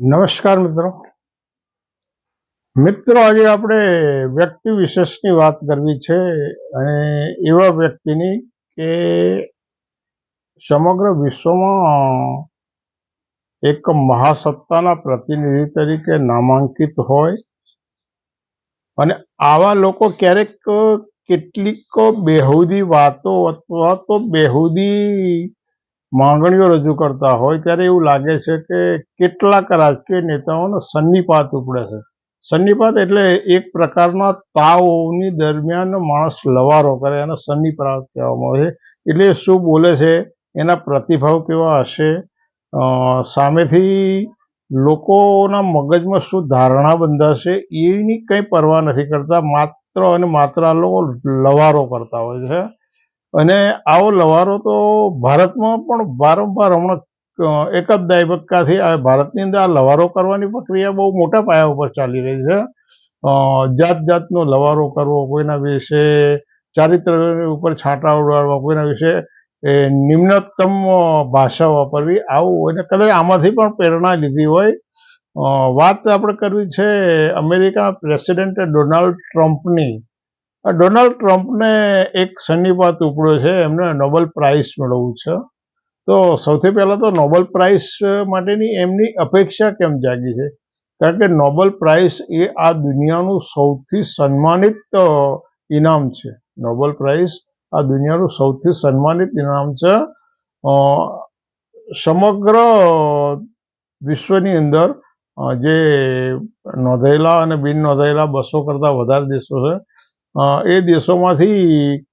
નમસ્કાર મિત્રો. મિત્રો, આજે આપણે વ્યક્તિ વિશેષની વાત કરવી છે અને એવા વ્યક્તિની કે સમગ્ર વિશ્વમાં એક મહાસત્તાના પ્રતિનિધિ તરીકે નામાંકિત હોય અને આવા લોકો ક્યારેક કેટલીક બેહુદી વાતો અથવા તો બેહુદી માંગણીઓ રજૂ કરતા હોય ત્યારે એવું લાગે છે કે કેટલાક રાજકીય નેતાઓનો સન્નિપાત ઉપડે છે. સન્નિપાત એટલે એક પ્રકારના તાવની દરમિયાન માણસ લવારો કરે, એને સન્નિપાત કહેવામાં આવે છે. એટલે શું બોલે છે, એના પ્રતિભાવ કેવા હશે? સામેથી લોકોના મગજમાં શું ધારણા બંધાશે, એની કંઈ પરવા નથી કરતા. માત્ર અને માત્ર લોકો લવારો કરતા હોય છે. અને આવો લવારો તો ભારતમાં પણ વારંવાર હમણાં એક જ દાયબક્કાથી આ ભારતની અંદર આ લવારો કરવાની પ્રક્રિયા બહુ મોટા પાયા ઉપર ચાલી રહી છે. જાત જાતનો લવારો કરવો કોઈના વિશે, ચારિત્ર ઉપર છાંટા ઉડાડવા કોઈના વિશે, એ નિમ્નતમ ભાષા વાપરવી, આવું અને કદાચ આમાંથી પણ પ્રેરણા લીધી હોય. વાત આપણે કરવી છે અમેરિકા પ્રેસિડેન્ટ ડોનાલ્ડ ટ્રમ્પની. ડોનાલ્ડ ટ્રમ્પને એક સન્નિપાત ઉપડ્યો છે, એમને નોબેલ પ્રાઇઝ મેળવવું છે. તો સૌથી પહેલાં તો નોબેલ પ્રાઇઝ માટેની એમની અપેક્ષા કેમ જાગી છે? કારણ કે નોબેલ પ્રાઇઝ એ આ દુનિયાનું સૌથી સન્માનિત ઇનામ છે. નોબેલ પ્રાઇઝ આ દુનિયાનું સૌથી સન્માનિત ઇનામ છે. સમગ્ર વિશ્વની અંદર જે નોંધાયેલા અને બિન નોંધાયેલા બસો કરતાં વધારે દેશો છે એ દેશોમાંથી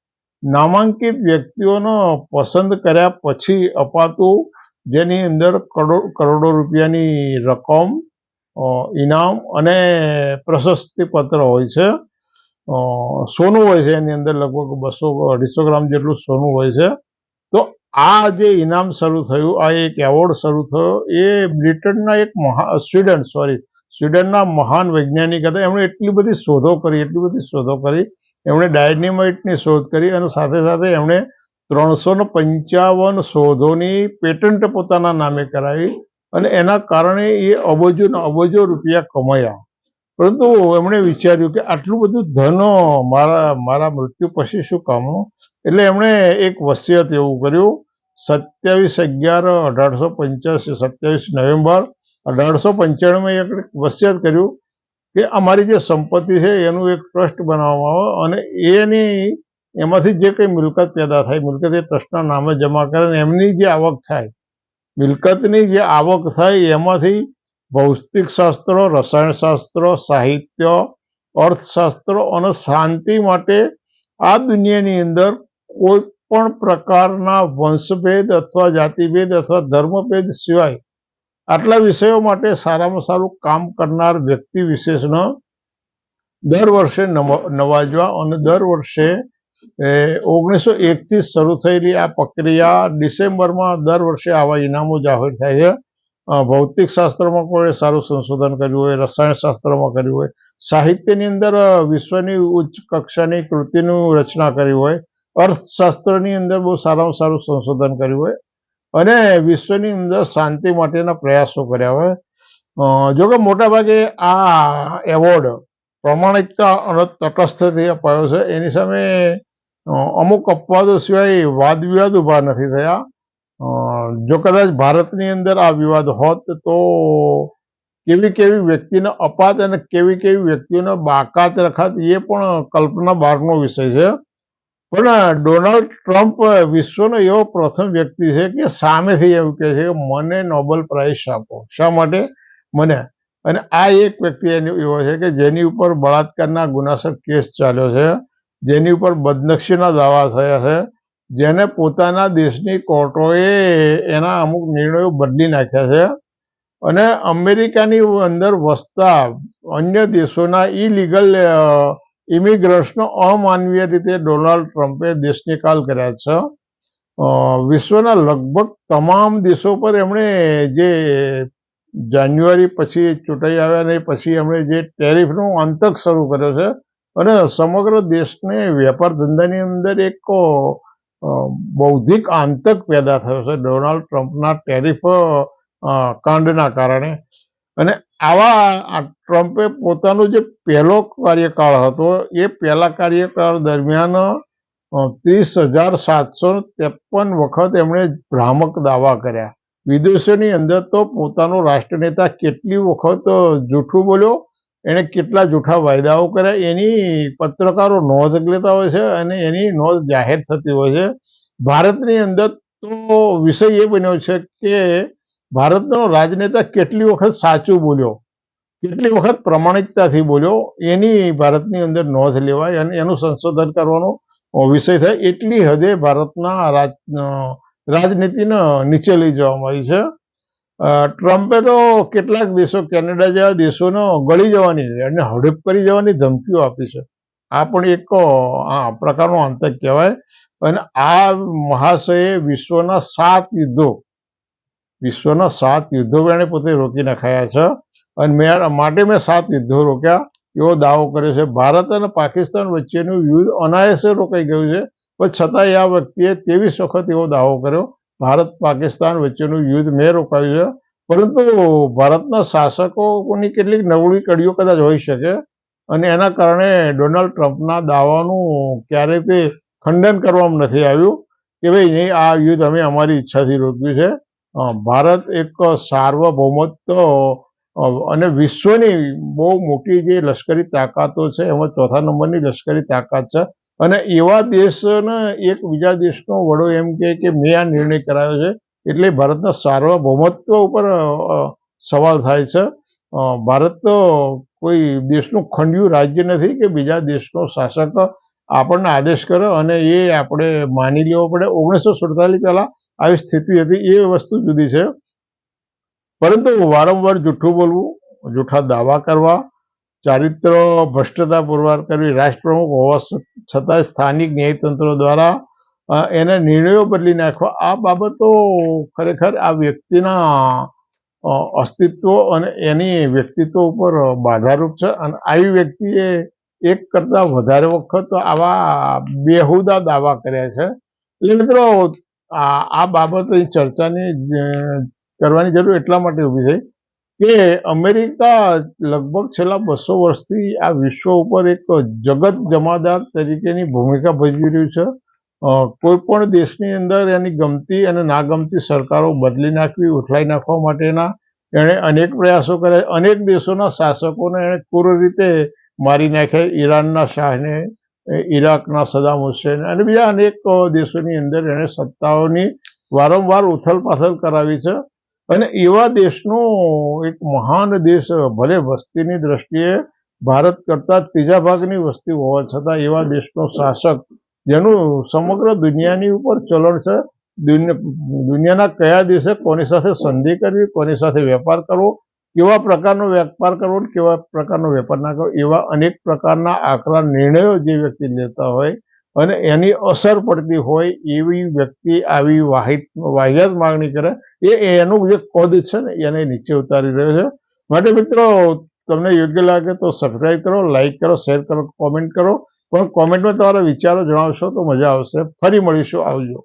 નામાંકિત વ્યક્તિઓનો પસંદ કર્યા પછી અપાતું જેની અંદર કરોડો કરોડો રૂપિયાની રકમ ઇનામ અને પ્રશસ્તિ પત્ર હોય છે. સોનું હોય છે, એની અંદર લગભગ બસો, અઢીસો ગ્રામ જેટલું સોનું હોય છે. તો આ જે ઇનામ શરૂ થયું, આ એક એવોર્ડ શરૂ થયો, એ બ્રિટનના એક મહા, સ્વીડન, સોરી સ્વીડનના મહાન વૈજ્ઞાનિક હતા. એમણે એટલી બધી શોધો કરી, એટલી બધી શોધો કરી. એમણે ડાયનેમાઇટની શોધ કરી અને સાથે સાથે એમણે ત્રણસો પંચાવન શોધોની પેટન્ટ પોતાના નામે કરાવી અને એના કારણે એ અબજો ને અબજો રૂપિયા કમાયા. પરંતુ એમણે વિચાર્યું કે આટલું બધું ધન મારા મારા મૃત્યુ પછી શું કામનું એટલે એમણે એક વસિયત એવું કર્યું. સત્યાવીસ અગિયાર અઢારસો પંચ્યાસી, સત્યાવીસ નવેમ્બર અઢારસો પંચાણુંમાં એક વસિયત કર્યું કે અમારી જે સંપત્તિ છે એનું એક ટ્રસ્ટ બનાવવામાં આવે અને એની એમાંથી જે કંઈ મિલકત પેદા થાય, મિલકત એ ટ્રસ્ટના નામે જમા કરે અને એમની જે આવક થાય, મિલકતની જે આવક થાય એમાંથી ભૌતિક શાસ્ત્રો રસાયણશાસ્ત્ર, સાહિત્ય, અર્થશાસ્ત્ર અને શાંતિ માટે આ દુનિયાની અંદર કોઈ પણ પ્રકારના વંશભેદ અથવા જાતિભેદ અથવા ધર્મભેદ સિવાય આટલા વિષયો માટે સારામાં સારું કામ કરનાર વ્યક્તિ વિશેષનો દર વર્ષે નવાજવા અને દર વર્ષે ઓગણીસો એકથી શરૂ થયેલી આ પ્રક્રિયા ડિસેમ્બરમાં દર વર્ષે આવા ઇનામો જાહેર થાય છે. ભૌતિક શાસ્ત્રમાં કોઈ સારું સંશોધન કર્યું હોય, રસાયણ શાસ્ત્રમાં કર્યું હોય, સાહિત્યની અંદર વિશ્વની ઉચ્ચ કક્ષાની કૃતિનું રચના કરી હોય, અર્થશાસ્ત્રની અંદર બહુ સારામાં સારું સંશોધન કર્યું હોય અને વિશ્વની અંદર શાંતિ માટેના પ્રયાસો કર્યા હોય. અ, જો કે મોટાભાગે આ એવોર્ડ પ્રમાણિકતા અને તટસ્થથી અપાયો છે. એની સામે અમુક અપવાદો સિવાય વાદ વિવાદ ઊભા નથી થયા. જો કદાચ ભારતની અંદર આ વિવાદ હોત તો કેવી કેવી વ્યક્તિને અપાત અને કેવી કેવી વ્યક્તિઓને બાકાત રખાત એ પણ કલ્પના બહારનો વિષય છે. પણ ડોનાલ્ડ ટ્રમ્પ વિશ્વનો એવો પ્રથમ વ્યક્તિ છે કે સામેથી એવું કહે છે કે મને નોબેલ પ્રાઇઝ આપો. શા માટે? મને. અને આ એક વ્યક્તિ એવો છે કે જેની ઉપર બળાત્કારના ગુનાસર કેસ ચાલ્યો છે, જેની ઉપર બદનક્ષીના દાવા થયા છે, જેને પોતાના દેશની કોર્ટોએ એના અમુક નિર્ણયો બદલી નાખ્યા છે. અને અમેરિકાની અંદર વસતા અન્ય દેશોના ઇલીગલ ઇમિગ્રન્ટ્સનો અમાનવીય રીતે ડોનાલ્ડ ટ્રમ્પે દેશનિકાલ કર્યા છે. વિશ્વના લગભગ તમામ દેશો પર એમણે જે જાન્યુઆરી પછી ચૂંટાઈ આવ્યા ને પછી એમણે જે ટેરિફનો આતંક શરૂ કર્યો છે અને સમગ્ર દેશને વેપાર ધંધાની અંદર એક બૌદ્ધિક આતંક પેદા થયો છે ડોનાલ્ડ ટ્રમ્પના ટેરિફ કાંડના કારણે. અને આવા ટ્રમ્પે પોતાનો જે પહેલો કાર્યકાળ હતો, એ પહેલા કાર્યકાળ દરમિયાન ત્રીસ હજાર સાતસો ત્રેપન વખત એમણે ભ્રામક દાવા કર્યા. વિદેશોની અંદર તો પોતાનો રાષ્ટ્રનેતા કેટલી વખત જૂઠું બોલ્યો, એણે કેટલા જૂઠા વાયદાઓ કર્યા, એની પત્રકારો નોંધ લેતા હોય છે અને એની નોંધ જાહેર થતી હોય છે. ભારતની અંદર તો વિષય એ બન્યો છે કે ભારતનો રાજનેતા કેટલી વખત સાચું બોલ્યો? કેટલી વખત પ્રમાણિકતાથી બોલ્યો? એની ભારતની અંદર નોંધ લેવાય અને એનું સંશોધન કરવાનો વિષય થાય. એટલી હદે ભારતના રાજ, રાજનીતિને નીચે લઈ જવામાં આવી છે. ટ્રમ્પે તો કેટલાક દેશો, કેનેડા જેવા દેશોનો ગળી જવાની અને હડપ કરી જવાની ધમકીઓ આપી છે. આ પણ એક પ્રકારનો આતંક કહેવાય. અને આ મહાશયે વિશ્વના સાત યુદ્ધો વિશ્વના સાત યુદ્ધો એણે પોતે રોકી નાખાયા છે. અને મેં માટે મેં સાત યુદ્ધો રોક્યા. એવો દાવો કર્યો છે. ભારત અને પાકિસ્તાન વચ્ચેનું યુદ્ધ અનાયાસે રોકાઈ ગયું છે. પણ છતાંય આ વ્યક્તિએ ત્રેવીસ વખત એવો દાવો કર્યો. ભારત, પાકિસ્તાન વચ્ચેનું યુદ્ધ મેં રોકાયું છે. પરંતુ ભારતના શાસકોની કેટલીક નવળી કડીઓ કદાચ હોઈ શકે. અને એના કારણે ડોનાલ્ડ ટ્રમ્પના દાવાનું ક્યારેય તે ખંડન કરવામાં નથી આવ્યું. કે ભાઈ નહીં, આ યુદ્ધ અમે અમારી ઈચ્છાથી રોક્યું છે. ભારત એક સાર્વભૌમત્વ અને વિશ્વની બહુ મોટી જે લશ્કરી તાકાતો છે, એમાં ચોથા નંબરની લશ્કરી તાકાત છે. અને એવા દેશને એક બીજા દેશનો વડો એમ કહે કે મેં આ નિર્ણય કરાયો છે, એટલે ભારતના સાર્વભૌમત્વ ઉપર સવાલ થાય છે. ભારત તો કોઈ દેશનું ખંડિયું રાજ્ય નથી કે બીજા દેશનો શાસક આપણને આદેશ કરે અને એ આપણે માની લેવો પડે. ઓગણીસો સુડતાલીસ પહેલા આવી સ્થિતિ હતી. એ વસ્તુ જુદી છે. પરંતુ વારંવાર જૂઠું બોલવું, જૂઠા દાવા કરવા, ચારિત્ર ભ્રષ્ટતા પુરવાર કરવી, રાષ્ટ્રપ્રમુખ હોવા છતાં સ્થાનિક ન્યાયતંત્રો દ્વારા એના નિર્ણયો બદલી નાખવા, આ બાબતો ખરેખર આ વ્યક્તિના અસ્તિત્વ અને એની વ્યક્તિત્વ ઉપર બાધારૂપ છે. અને આવી વ્યક્તિએ એક કરતા વધારે વખત આવા બેહુદા દાવા કર્યા છે. એટલે મિત્રો આ બાબતની ચર્ચાની કરવાની જરૂર એટલા માટે ઊભી થઈ કે અમેરિકા લગભગ છેલ્લા બસો વર્ષથી આ વિશ્વ ઉપર એક જગત જમાદાર તરીકેની ભૂમિકા ભજવી રહ્યું છે. કોઈ પણ દેશની અંદર એની ગમતી અને નાગમતી સરકારો બદલી નાખવી, ઉથલાઈ નાખવા માટેના એણે અનેક પ્રયાસો કર્યા. અનેક દેશોના શાસકોને એણે ક્રૂર રીતે મારી નાખ્યા. ઈરાનના શાહને ઈરાકના સદામ હુસેન અને બીજા અનેક દેશોની અંદર એણે સત્તાઓની વારંવાર ઉથલપાથલ કરાવી છે. અને એવા દેશનો એક મહાન દેશ, ભલે વસ્તીની દ્રષ્ટિએ ભારત કરતા ત્રીજા ભાગની વસ્તી હોવા છતાં એવા દેશનો શાસક, જેનું સમગ્ર દુનિયાની ઉપર ચલણ છે. દુનિયા, દુનિયાના કયા દેશે કોની સાથે સંધિ કરવી, કોની સાથે વેપાર કરવો કેવા પ્રકારનો વેપાર કરવો કેવા પ્રકારનો વેપાર ના કરવો, એવા અનેક પ્રકારના આકરા નિર્ણયો જે વ્યક્તિ લેતા હોય અને એની અસર પડતી હોય એવી વ્યક્તિ આવી વાહિત, વાહિયાત માગણી કરે, એ એનું જે કદ છે ને એને નીચે ઉતારી રહ્યો છે. માટે મિત્રો, તમને યોગ્ય લાગે તો સબસ્ક્રાઈબ કરો લાઈક કરો શેર કરો કોમેન્ટ કરો. પણ કોમેન્ટમાં તમારા વિચારો જણાવશો તો મજા આવશે. ફરી મળીશું આવજો.